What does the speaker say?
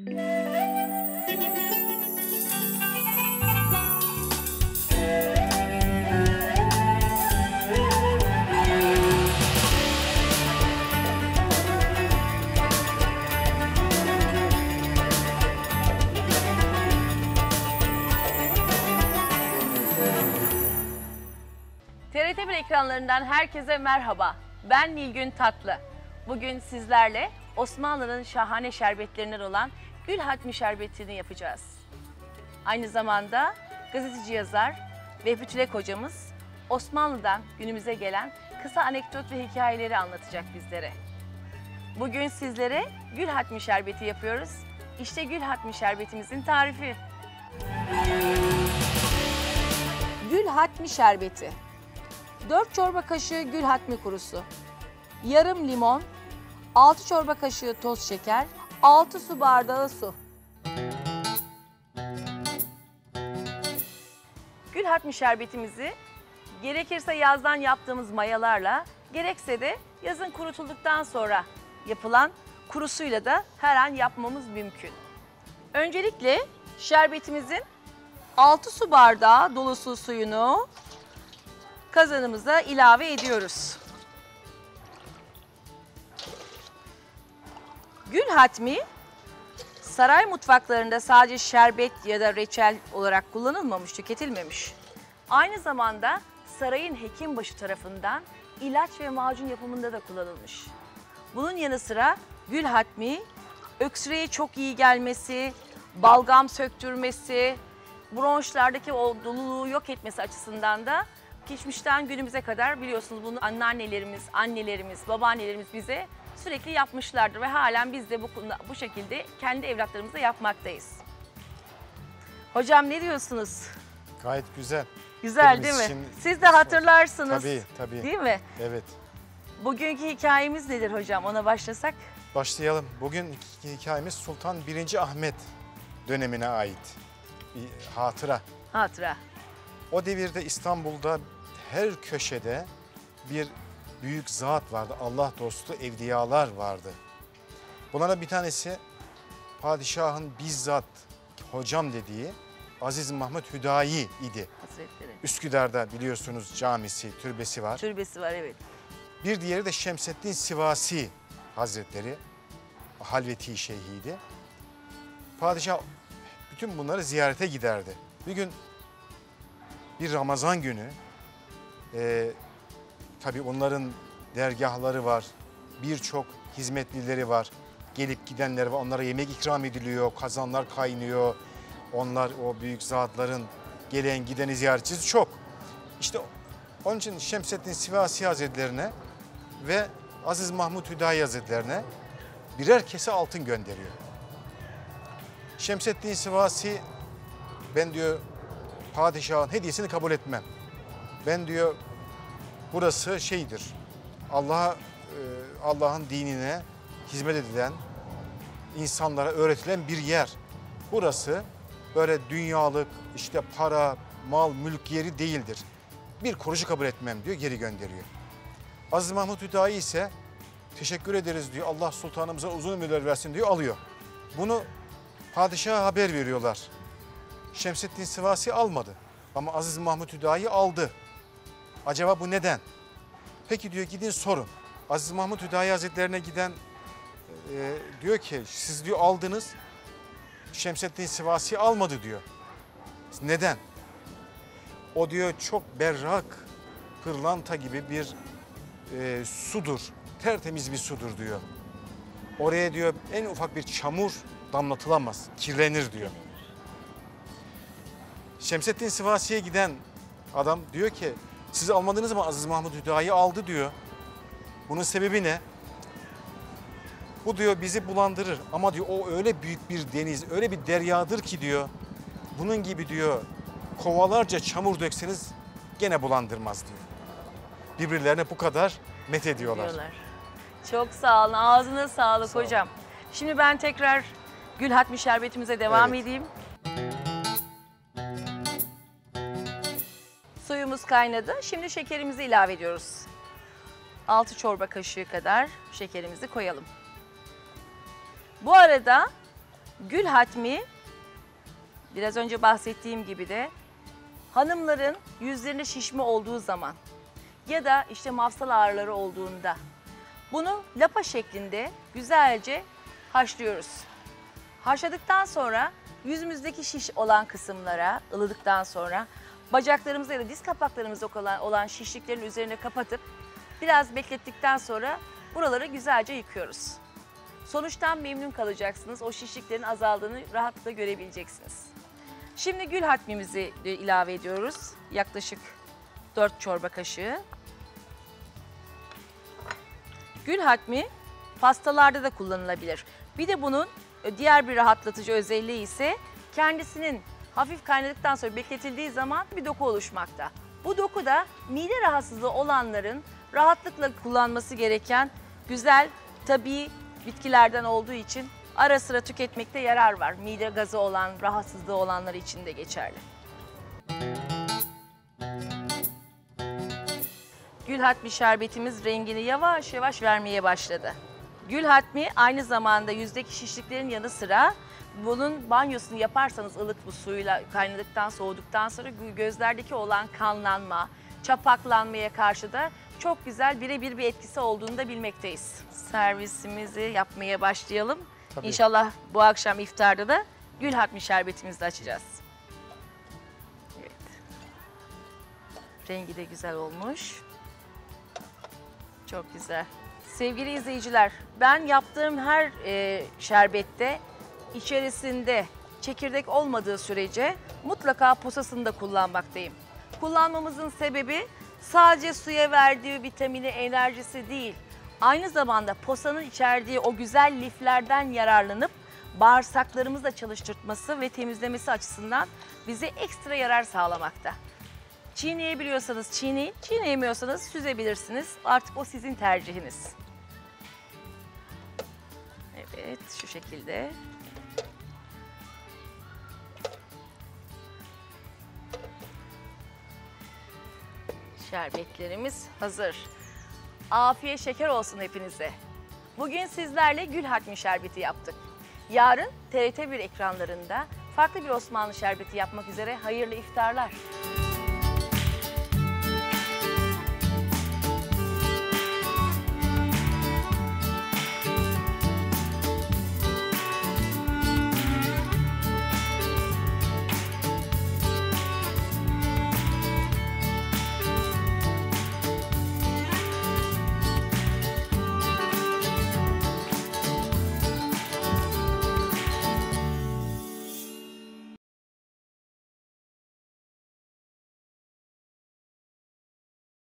TRT1 ekranlarından herkese merhaba. Ben Nilgün Tatlı. Bugün sizlerle Osmanlı'nın şahane şerbetlerinden olan Gül Hatmi Şerbeti'ni yapacağız. Aynı zamanda gazeteci yazar Vehbi Tülek hocamız Osmanlı'dan günümüze gelen kısa anekdot ve hikayeleri anlatacak bizlere. Bugün sizlere Gül Hatmi Şerbeti yapıyoruz. İşte Gül Hatmi Şerbetimizin tarifi. Gül Hatmi Şerbeti 4 çorba kaşığı gül hatmi kurusu, yarım limon, 6 çorba kaşığı toz şeker, 6 su bardağı su. Gül şerbetimizi gerekirse yazdan yaptığımız mayalarla, gerekse de yazın kurutulduktan sonra yapılan kurusuyla da her an yapmamız mümkün. Öncelikle şerbetimizin 6 su bardağı dolusu suyunu kazanımıza ilave ediyoruz. Gül hatmi saray mutfaklarında sadece şerbet ya da reçel olarak kullanılmamış, tüketilmemiş. Aynı zamanda sarayın hekimbaşı tarafından ilaç ve macun yapımında da kullanılmış. Bunun yanı sıra gül hatmi öksürüğe çok iyi gelmesi, balgam söktürmesi, bronşlardaki o doluluğu yok etmesi açısından da geçmişten günümüze kadar biliyorsunuz bunu anneannelerimiz, annelerimiz, babaannelerimiz bize sürekli yapmışlardır ve halen biz de bu, bu şekilde kendi evlatlarımıza yapmaktayız. Hocam ne diyorsunuz? Gayet güzel. Güzel değil mi? için- Siz de hatırlarsınız. Tabii tabii. Değil mi? Evet. Bugünkü hikayemiz nedir hocam? Ona başlasak. Başlayalım. Bugün hikayemiz Sultan 1. Ahmet dönemine ait bir hatıra. Hatıra. O devirde İstanbul'da her köşede bir büyük zat vardı. Allah dostu evliyalar vardı. Bunlara bir tanesi padişahın bizzat hocam dediği Aziz Mahmut Hüdayi idi. Hazretleri. Üsküdar'da biliyorsunuz camisi, türbesi var. Türbesi var evet. Bir diğeri de Şemseddin Sivasi Hazretleri. Halveti Şeyhiydi. Padişah bütün bunları ziyarete giderdi. Bir gün bir Ramazan günü e, tabii onların dergahları var. Birçok hizmetlileri var. Gelip gidenler var. Onlara yemek ikram ediliyor. Kazanlar kaynıyor. Onlar o büyük zatların gelen gideni ziyaretçisi çok. İşte onun için Şemseddin Sivasi Hazretlerine ve Aziz Mahmut Hüdayi Hazretlerine birer kese altın gönderiyor. Şemseddin Sivasi ben diyor padişahın hediyesini kabul etmem. Ben diyor burası şeydir. Allah'a e, Allah'ın dinine hizmet edilen insanlara öğretilen bir yer. Burası böyle dünyalık işte para, mal, mülk yeri değildir. Bir kuruşu kabul etmem diyor geri gönderiyor. Aziz Mahmut Hüdayi ise teşekkür ederiz diyor. Allah sultanımıza uzun ömürler versin diyor alıyor. Bunu padişaha haber veriyorlar. Şemseddin Sivasi almadı ama Aziz Mahmut Hüdayi aldı. Acaba bu neden? Peki diyor gidin sorun. Aziz Mahmut Hüdayi Hazretlerine giden e, diyor ki siz diyor aldınız. Şemseddin Sivasi almadı diyor. Neden? O diyor çok berrak, pırlanta gibi bir e, sudur. Tertemiz bir sudur diyor. Oraya diyor en ufak bir çamur damlatılamaz, kirlenir diyor. Şemseddin Sivasi'ye giden adam diyor ki siz almadınız mı Aziz Mahmut Hüdayi aldı diyor. Bunun sebebi ne? Bu diyor bizi bulandırır ama diyor o öyle büyük bir deniz, öyle bir deryadır ki diyor. Bunun gibi diyor kovalarca çamur dökseniz gene bulandırmaz diyor. Birbirlerine bu kadar met ediyorlar. diyorlar. Çok sağ olun. Ağzına sağlık Sağ hocam. Şimdi ben tekrar gül hatmi şerbetimize devam Evet. edeyim. Suyumuz kaynadı. Şimdi şekerimizi ilave ediyoruz. 6 çorba kaşığı kadar şekerimizi koyalım. Bu arada Gül hatmi biraz önce bahsettiğim gibi de hanımların yüzlerinde şişme olduğu zaman ya da işte mafsal ağrıları olduğunda bunu lapa şeklinde güzelce haşlıyoruz. Haşladıktan sonra yüzümüzdeki şiş olan kısımlara ılıdıktan sonra bacaklarımızda ya da diz kapaklarımızda olan, olan şişliklerin üzerine kapatıp biraz beklettikten sonra buraları güzelce yıkıyoruz. Sonuçtan memnun kalacaksınız. O şişliklerin azaldığını rahatlıkla görebileceksiniz. Şimdi gül hatmimizi de ilave ediyoruz. Yaklaşık 4 çorba kaşığı. Gül hatmi pastalarda da kullanılabilir. Bir de bunun diğer bir rahatlatıcı özelliği ise kendisinin hafif kaynadıktan sonra bekletildiği zaman bir doku oluşmakta. Bu doku da mide rahatsızlığı olanların rahatlıkla kullanması gereken güzel tabii bitkilerden olduğu için ara sıra tüketmekte yarar var. Mide gazı olan, rahatsızlığı olanlar için de geçerli. Gül hatmi şerbetimiz rengini yavaş yavaş vermeye başladı. Gül hatmi aynı zamanda yüzdeki şişliklerin yanı sıra bunun banyosunu yaparsanız ılık bu suyla kaynadıktan soğuduktan sonra gö- gözlerdeki olan kanlanma, çapaklanmaya karşı da çok güzel birebir bir etkisi olduğunu da bilmekteyiz. Servisimizi yapmaya başlayalım. Tabii. İnşallah bu akşam iftarda da gül hatmi şerbetimizi de açacağız. Evet. Rengi de güzel olmuş. Çok güzel. Sevgili izleyiciler, ben yaptığım her e, şerbette içerisinde çekirdek olmadığı sürece mutlaka posasını da kullanmaktayım. Kullanmamızın sebebi sadece suya verdiği vitamini, enerjisi değil. Aynı zamanda posanın içerdiği o güzel liflerden yararlanıp bağırsaklarımızı da çalıştırtması ve temizlemesi açısından bize ekstra yarar sağlamakta. Çiğneyebiliyorsanız çiğneyin, çiğneyemiyorsanız süzebilirsiniz. Artık o sizin tercihiniz. Evet, şu şekilde. Şerbetlerimiz hazır. Afiyet şeker olsun hepinize. Bugün sizlerle gül hatmi şerbeti yaptık. Yarın TRT1 ekranlarında farklı bir Osmanlı şerbeti yapmak üzere hayırlı iftarlar.